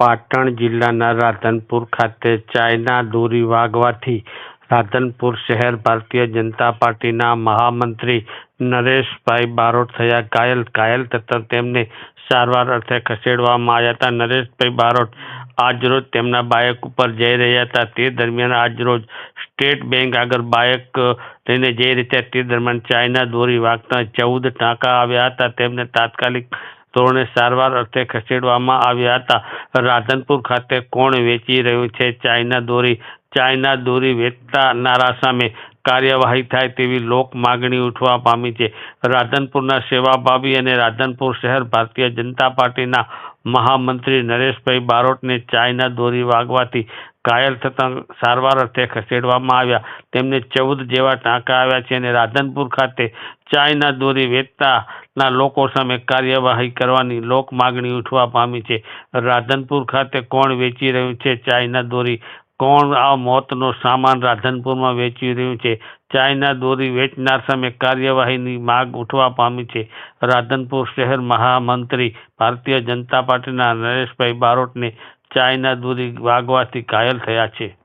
પાટણ જિલ્લાના રાધનપુર ખાતે ચાઇના દોરી વાગવાથી રાધનપુર શહેર ભારતીય જનતા પાર્ટીના મહામંત્રી નરેશભાઈ બારોટ થયા ઘાયલ. ઘાયલ થતા તેમને સારવાર અર્થે ખસેડવામાં આવ્યા હતા. નરેશભાઈ બારોટ આજરોજ તેમના બાઇક ઉપર જઈ રહ્યા હતા. તે દરમિયાન આજરોજ સ્ટેટ બેંક આગળ બાઇક લઈને જઈ રહ્યા તે દરમિયાન ચાઇના દોરી વાગતા ચૌદ ટાંકા આવ્યા હતા. તેમને તાત્કાલિક ધોરણે સારવાર અર્થે ખસેડવામાં આવ્યા હતા. રાધનપુર ખાતે કોણ વેચી રહ્યું છે? ચાઇના દોરી ચાઇના દોરી વેચનારા સામે કાર્યવાહી થાય તેવી લોક માગણી ઉઠવા પામી છે. રાધનપુરના સેવાભાવી અને રાધનપુર શહેર ભારતીય જનતા પાર્ટીના મહામંત્રી નરેશભાઈ બારોટને ચાઇના દોરી વાગવાથી ઘાયલ થતાં સારવાર અર્થે ખસેડવામાં આવ્યા. તેમને ચૌદ જેવા ટાંકા આવ્યા છે અને રાધનપુર ખાતે ચાઇના દોરી વેચતાના લોકો સામે કાર્યવાહી કરવાની લોક માગણી ઉઠવા પામી છે. રાધનપુર ખાતે કોણ વેચી રહ્યું છે ચાઇના દોરી કોણ આ મોતનો સામાન રાધનપુરમાં વેચી રહ્યું છે? ચાઇના દોરી વેચનાર સામે કાર્યવાહીની માગ ઉઠવા પામી છે. રાધનપુર શહેર મહામંત્રી ભારતીય જનતા પાર્ટીના નરેશભાઈ બારોટને ચાઇના દોરી વાગવાથી ઘાયલ થયા છે.